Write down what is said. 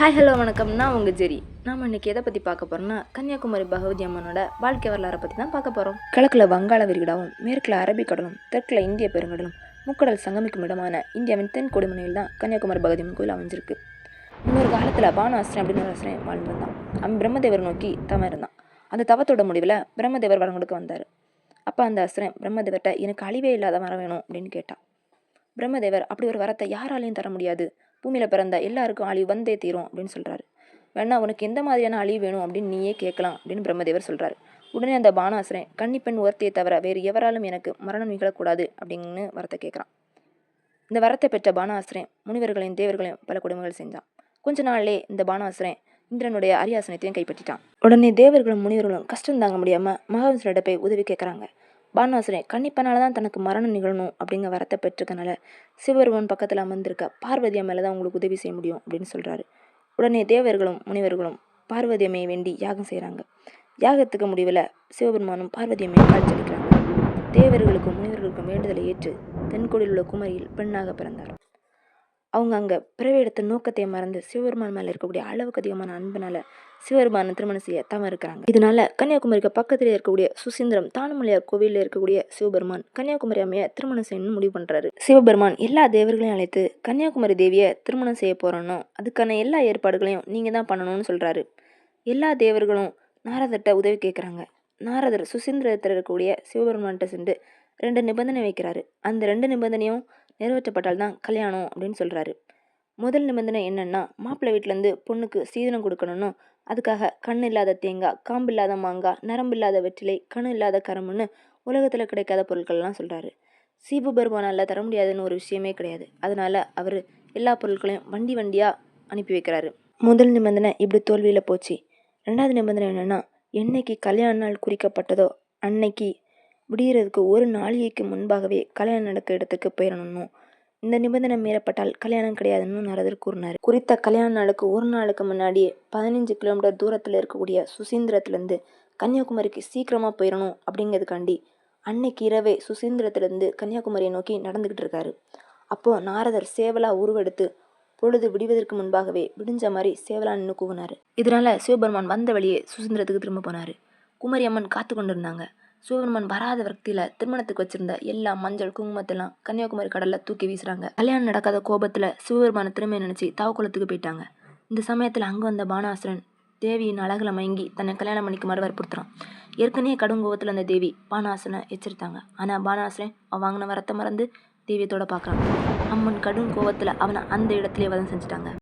Hi hello வணக்கம். நான் உங்கள் ஜெரி. நாம் இன்றைக்கி எதை பற்றி பார்க்க போகிறோம்னா கன்னியாகுமரி பகவதி அம்மனோட வாழ்க்கை வரலாறை பற்றி தான் பார்க்க போகிறோம் கிழக்கில் வங்காள விரிகுடாவும் மேற்கில் அரபிக்கடலும் தெற்கில் இந்திய பெருங்கடலும் முக்கடல் சங்கமிக்கும் இடமான இந்தியாவின் தென் கொடுமுனையில் தான் கன்னியாகுமரி பகவதி அம்மன் கோயில் அமைஞ்சிருக்கு. இன்னொரு காலத்தில் பானாசிரன் அப்படின்னு ஒரு ஆசிரியன் வாழ்ந்து வந்தான் அவன் பிரம்மதேவர் நோக்கி தவம் இருந்தான். அந்த தவத்தோட முடிவில் பிரம்மதேவர் வரம் கொடுக்க வந்தார். அப்போ அந்த அசுரன் பிரம்மதேவர்கிட்ட எனக்கு அழிவே இல்லாத வரம் வேணும் அப்படின்னு கேட்டான். பிரம்மதேவர் அப்படி ஒரு வரத்தை யாராலையும் தர முடியாது. பூமியில் பிறந்த எல்லாருக்கும் அழிவு வந்தே தீரும் அப்படின்னு சொல்கிறாரு வேணா உனக்கு எந்த மாதிரியான அழிவு வேணும் அப்படின்னு நீயே கேட்கலாம் அப்படின்னு பிரம்மதேவர் சொல்கிறாரு உடனே அந்த பானாசுரன் கன்னிப்பெண் ஒருத்தையை தவிர வேறு எவராலும் எனக்கு மரணம் நிகழக்கூடாது அப்படின்னு வரத்தை கேட்குறான். இந்த வரத்தை பெற்ற பானாசுரன் முனிவர்களையும் தேவர்களையும் பல கொடுமைகள் செஞ்சான். கொஞ்ச நாள்லே இந்த பானாசுரன் இந்திரனுடைய அரியாசனத்தையும் கைப்பற்றிட்டான். உடனே தேவர்களும் முனிவர்களும் கஷ்டம் தாங்க முடியாமல் மகாவிஷ்ணுவிட போய் உதவி கேட்குறாங்க. பானாசுரன் கன்னிப்பனால தான் தனக்கு மரணம் நிகழணும் அப்படிங்கிற வரத்தை பெற்றிருக்கனால சிவபெருமான் பக்கத்தில் அமர்ந்திருக்க பார்வதி அம்மையில தான் உங்களுக்கு உதவி செய்ய முடியும் அப்படின்னு சொல்கிறாரு உடனே தேவர்களும் முனிவர்களும் பார்வதி அம்மையை வேண்டி யாகம் செய்கிறாங்க யாகத்துக்கு முடிவில் சிவபெருமானும் பார்வதி அம்மையை காட்சியளிக்கிறாங்க தேவர்களுக்கும் முனிவர்களுக்கும் வேண்டுதலை ஏற்று தென்கோடியில் உள்ள குமரியில் பெண்ணாக பிறந்தார். அவங்க அங்கே பிறவி எடுத்த நோக்கத்தை மறந்து சிவபெருமான் மேலே இருக்கக்கூடிய அளவுக்கு அதிகமான அன்பினால சிவபெருமானை திருமணம் செய்ய தவம் இருக்கிறாங்க. இதனால கன்னியாகுமரிக்கு பக்கத்தில் இருக்கக்கூடிய சுசீந்திரம் தானுமலையார் கோவிலில் இருக்கக்கூடிய சிவபெருமான் கன்னியாகுமரி அம்மையை திருமணம் செய்யணும்னு முடிவு பண்ணுறாரு சிவபெருமான் எல்லா தேவர்களையும் அழைத்து கன்னியாகுமரி தேவியை திருமணம் செய்ய போகிறோன்னோ அதுக்கான எல்லா ஏற்பாடுகளையும் நீங்கள் தான் பண்ணணும்னு சொல்கிறாரு எல்லா தேவர்களும் நாரதர்கிட்ட உதவி கேட்குறாங்க நாரதர் சுசீந்திரத்தில் இருக்கக்கூடிய சிவபெருமான்கிட்ட சென்று ரெண்டு நிபந்தனை வைக்கிறாரு. அந்த ரெண்டு நிபந்தனையும் நிறைவேற்றப்பட்டால் தான் கல்யாணம் அப்படின்னு சொல்கிறாரு முதல் நிபந்தனை என்னென்னா மாப்பிள்ளை வீட்டிலேருந்து பொண்ணுக்கு சீதனம் கொடுக்கணும்னு அதுக்காக கண் இல்லாத தேங்காய் காம்பு இல்லாத மாங்காய் நரம்பு இல்லாத வெற்றிலை கண் இல்லாத கரம்னு உலகத்தில் கிடைக்காத பொருட்கள்லாம் சொல்கிறாரு சீபபெருமானால் தர முடியாதுன்னு ஒரு விஷயமே கிடையாது. அதனால அவர் எல்லா பொருட்களையும் வண்டி வண்டியாக அனுப்பி வைக்கிறாரு. முதல் நிபந்தனை இப்படி தோல்வியில் போச்சு. ரெண்டாவது நிபந்தனை என்னென்னா என்னைக்கு கல்யாண நாள் குறிக்கப்பட்டதோ அன்னைக்கு விடியறதுக்கு ஒரு நாளிகைக்கு முன்பாகவே கல்யாணம் நடக்க இடத்துக்கு போயிடணும் இந்த நிபந்தனை மீறப்பட்டால் கல்யாணம் கிடையாதுன்னு நாரதர் கூறினார். குறித்த கல்யாணம் நாளுக்கு ஒரு நாளுக்கு முன்னாடியே பதினஞ்சு கிலோமீட்டர் தூரத்தில் இருக்கக்கூடிய சுசீந்திரத்துலேருந்து கன்னியாகுமரிக்கு சீக்கிரமாக போயிடணும் அப்படிங்கிறதுக்காண்டி அன்னைக்கு இரவே சுசீந்திரத்துலேருந்து கன்னியாகுமரியை நோக்கி நடந்துக்கிட்டு இருக்காரு. அப்போது நாரதர் சேவலா உருவெடுத்து பொழுது விடுவதற்கு முன்பாகவே விடிஞ்ச மாதிரி சேவலா நின்று கூவினார். இதனால் சிவபெருமான் வந்த வழியே சுசீந்திரத்துக்கு திரும்ப போனார். குமரி அம்மன் காத்து கொண்டிருந்தாங்க சிவபெருமான் வராத வக்தியில் திருமணத்துக்கு வச்சிருந்த எல்லா மஞ்சள் குங்குமத்தெல்லாம் கன்னியாகுமரி கடலில் தூக்கி வீசுறாங்க. கல்யாணம் நடக்காத கோபத்தில் சிவபெருமான திரும்ப நினச்சி தவக்குளத்துக்கு போயிட்டாங்க. இந்த சமயத்தில் அங்கே வந்த பானாசுரன் தேவியின் அழகில் மயங்கி தன்னை கல்யாணம் பண்ணிக்குமாறு வற்புறுத்துறான். ஏற்கனவே கடும் கோபத்தில் அந்த தேவி பானாசுரனை எச்சரித்தாங்க. ஆனால் பானாசுரன் அவன் வாங்கின வரத்தை மறந்து தேவியத்தோட பார்க்குறான். அம்மன் கடும் கோபத்தில் அவனை அந்த இடத்துலயே வதம் செஞ்சுட்டாங்க.